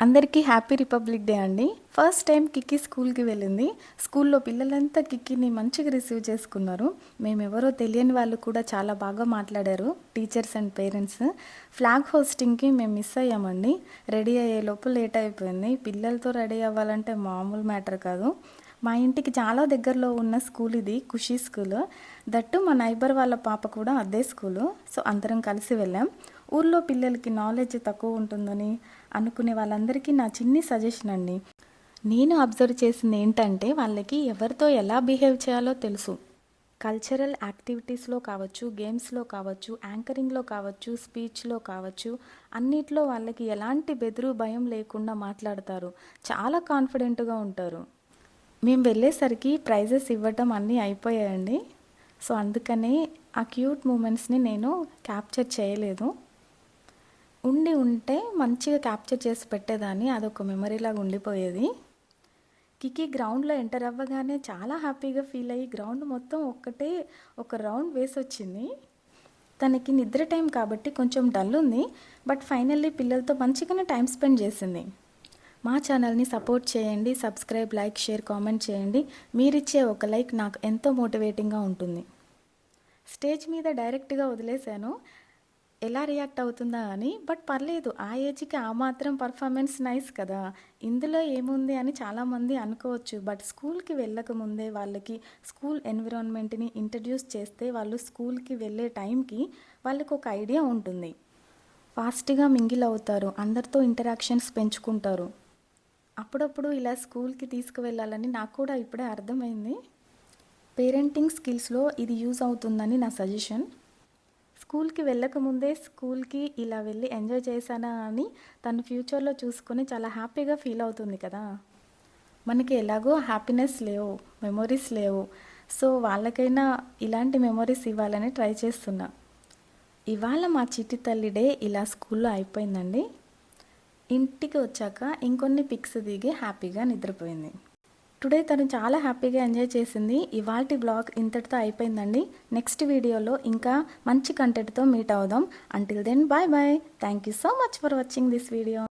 అందరికీ happy republic day అండి. First time Kikki స్కూల్కి వెళ్ళింది. స్కూల్లో పిల్లలంతా కిక్కీని మంచిగా రిసీవ్ చేసుకున్నారు. మేమెవరో తెలియని వాళ్ళు కూడా చాలా బాగా మాట్లాడారు టీచర్స్ అండ్ పేరెంట్స్. ఫ్లాగ్ హోస్టింగ్కి మేము మిస్ అయ్యామండి. రెడీ అయ్యే లోపు లేట్ అయిపోయింది. పిల్లలతో రెడీ అవ్వాలంటే మామూలు మ్యాటర్ కాదు. మా ఇంటికి చాలా దగ్గరలో ఉన్న స్కూల్ ఇది ఖుషీ స్కూల్. దట్టు మా నైబర్ వాళ్ళ పాప కూడా అదే స్కూలు. సో అందరం కలిసి వెళ్ళాం. ఊర్లో పిల్లలకి నాలెడ్జ్ తక్కువ ఉంటుందని అనుకునే వాళ్ళందరికీ నా చిన్ని సజెషన్ అండి. నేను అబ్జర్వ్ చేసింది ఏంటంటే వాళ్ళకి ఎవరితో ఎలా బిహేవ్ చేయాలో తెలుసు. కల్చరల్ యాక్టివిటీస్లో కావచ్చు గేమ్స్లో కావచ్చు యాంకరింగ్లో కావచ్చు స్పీచ్లో కావచ్చు అన్నిట్లో వాళ్ళకి ఎలాంటి బెదురు భయం లేకుండా మాట్లాడతారు. చాలా కాన్ఫిడెంట్గా ఉంటారు. మేము వెళ్ళేసరికి ప్రైజెస్ ఇవ్వటం అన్నీ అయిపోయాయండి. సో అందుకనే ఆ క్యూట్ మూమెంట్స్ని నేను క్యాప్చర్ చేయలేదు. ఉండి ఉంటే మంచిగా క్యాప్చర్ చేసి పెట్టేదాన్ని. అదొక మెమరీ లాగా ఉండిపోయేది. కికి గ్రౌండ్లో ఎంటర్ అవ్వగానే చాలా హ్యాపీగా ఫీల్ అయ్యి గ్రౌండ్ మొత్తం ఒక్కటే ఒక రౌండ్ వేసి వచ్చింది. తనకి నిద్ర టైం కాబట్టి కొంచెం డల్ ఉంది. బట్ ఫైనల్లీ పిల్లలతో మంచిగానే టైం స్పెండ్ చేసింది. మా ఛానల్ని సపోర్ట్ చేయండి సబ్స్క్రైబ్ లైక్ షేర్ కామెంట్ చేయండి. మీరిచ్చే ఒక లైక్ నాకు ఎంతో మోటివేటింగ్గా ఉంటుంది. స్టేజ్ మీద డైరెక్ట్గా వదిలేశాను. ఎలా రియాక్ట్ అవుతుందా అని బట్ పర్లేదు. ఆ ఏజ్కి ఆ మాత్రం పర్ఫార్మెన్స్ నైస్ కదా. ఇందులో ఏముంది అని చాలామంది అనుకోవచ్చు. బట్ స్కూల్కి వెళ్ళక ముందే వాళ్ళకి స్కూల్ ఎన్విరాన్మెంట్ని ఇంట్రడ్యూస్ చేస్తే వాళ్ళు స్కూల్కి వెళ్ళే టైంకి వాళ్ళకి ఒక ఐడియా ఉంటుంది. ఫాస్ట్గా మింగిల్ అవుతారు. అందరితో ఇంటరాక్షన్స్ పెంచుకుంటారు. అప్పుడప్పుడు ఇలా స్కూల్కి తీసుకువెళ్ళాలని నాకు కూడా ఇప్పుడే అర్థమైంది. పేరెంటింగ్ స్కిల్స్లో ఇది యూజ్ అవుతుందని నా సజెషన్. స్కూల్కి వెళ్ళకముందే స్కూల్కి ఇలా వెళ్ళి ఎంజాయ్ చేశానా అని తను ఫ్యూచర్లో చూసుకొని చాలా హ్యాపీగా ఫీల్ అవుతుంది కదా. మనకి ఎలాగో హ్యాపీనెస్ లేవు మెమొరీస్ లేవు. సో వాళ్ళకైనా ఇలాంటి మెమొరీస్ ఇవ్వాలని ట్రై చేస్తున్నా. ఇవాళ మా చిట్టి తల్లి డే ఇలా స్కూల్లో అయిపోయిందండి. ఇంటికి వచ్చాక ఇంకొన్ని పిక్స్ దిగి హ్యాపీగా నిద్రపోయింది. టుడే తను చాలా హ్యాపీగా ఎంజాయ్ చేసింది. ఇవాల్టి బ్లాగ్ ఇంతటితో అయిపోయిందండి. నెక్స్ట్ వీడియోలో ఇంకా మంచి కంటెంట్తో మీట్ అవుదాం. Until then bye bye thank you so much for watching this video